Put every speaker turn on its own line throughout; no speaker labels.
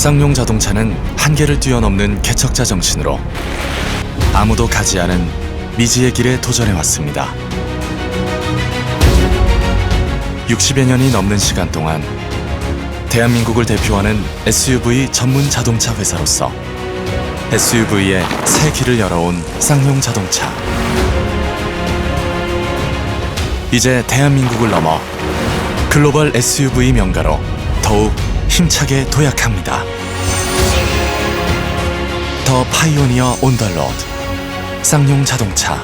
쌍용 자동차는 한계를 뛰어넘는 개척자 정신으로 아무도 가지 않은 미지의 길에 도전해 왔습니다. 60여 년이 넘는 시간 동안 대한민국을 대표하는 SUV 전문 자동차 회사로서 SUV의 새 길을 열어온 쌍용 자동차. 이제 대한민국을 넘어 글로벌 SUV 명가로 더욱 힘차게 도약합니다. 더 파이오니어 온더 로드 쌍용 자동차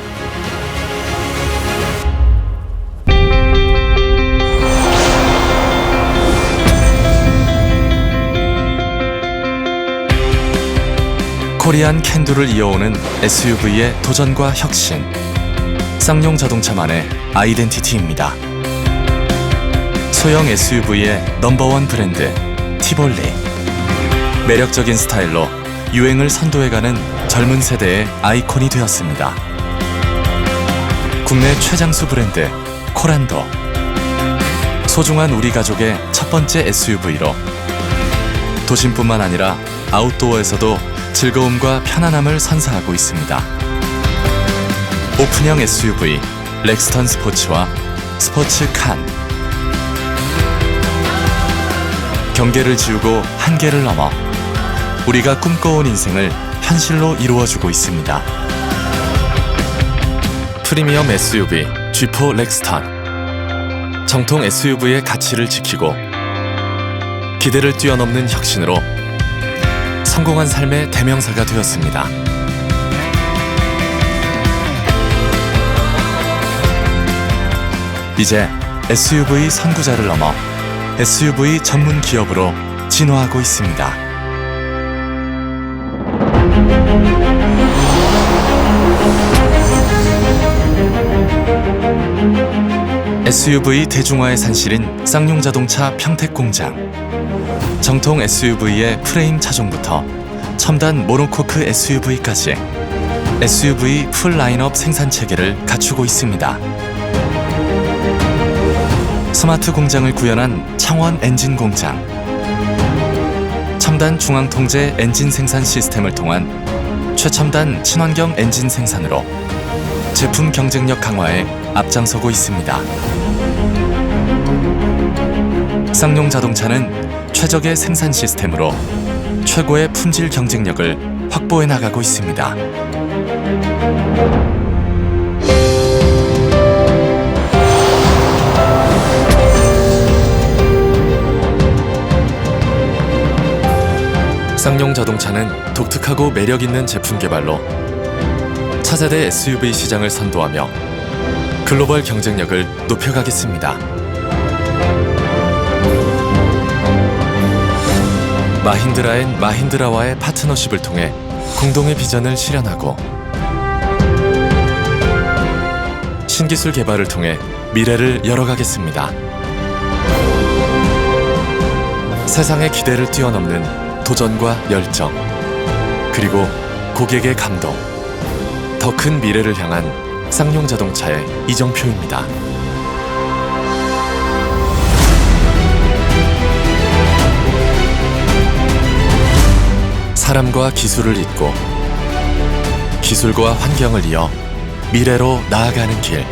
코리안 캔두를 이어오는 SUV의 도전과 혁신 쌍용 자동차만의 아이덴티티입니다. 소형 SUV의 넘버원 브랜드 티볼리 매력적인 스타일로 유행을 선도해가는 젊은 세대의 아이콘이 되었습니다. 국내 최장수 브랜드 코란도 소중한 우리 가족의 첫 번째 SUV로 도심뿐만 아니라 아웃도어에서도 즐거움과 편안함을 선사하고 있습니다. 오픈형 SUV 렉스턴 스포츠와 스포츠 칸 경계를 지우고 한계를 넘어 우리가 꿈꿔온 인생을 현실로 이루어주고 있습니다. 프리미엄 SUV G4 렉스턴 정통 SUV의 가치를 지키고 기대를 뛰어넘는 혁신으로 성공한 삶의 대명사가 되었습니다. 이제 SUV 선구자를 넘어 SUV 전문 기업으로 진화하고 있습니다. SUV 대중화의 산실인 쌍용 자동차 평택 공장. 정통 SUV의 프레임 차종부터 첨단 모노코크 SUV까지 SUV 풀 라인업 생산 체계를 갖추고 있습니다. 스마트 공장을 구현한 창원 엔진 공장. 첨단 중앙 통제 엔진 생산 시스템을 통한 최첨단 친환경 엔진 생산으로 제품 경쟁력 강화에 앞장서고 있습니다. 쌍용 자동차는 최적의 생산 시스템으로 최고의 품질 경쟁력을 확보해 나가고 있습니다. 쌍용 자동차는 독특하고 매력 있는 제품 개발로 차세대 SUV 시장을 선도하며 글로벌 경쟁력을 높여가겠습니다. 마힌드라앤 마힌드라와의 파트너십을 통해 공동의 비전을 실현하고 신기술 개발을 통해 미래를 열어가겠습니다. 세상의 기대를 뛰어넘는 도전과 열정, 그리고 고객의 감동, 더 큰 미래를 향한 쌍용 자동차의 이정표입니다. 사람과 기술을 잇고 기술과 환경을 이어 미래로 나아가는 길.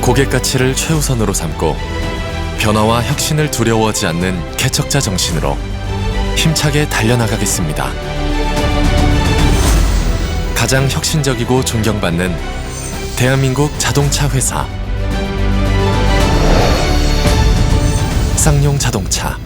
고객 가치를 최우선으로 삼고 변화와 혁신을 두려워하지 않는 개척자 정신으로 힘차게 달려나가겠습니다. 가장 혁신적이고 존경받는 대한민국 자동차 회사 쌍용 자동차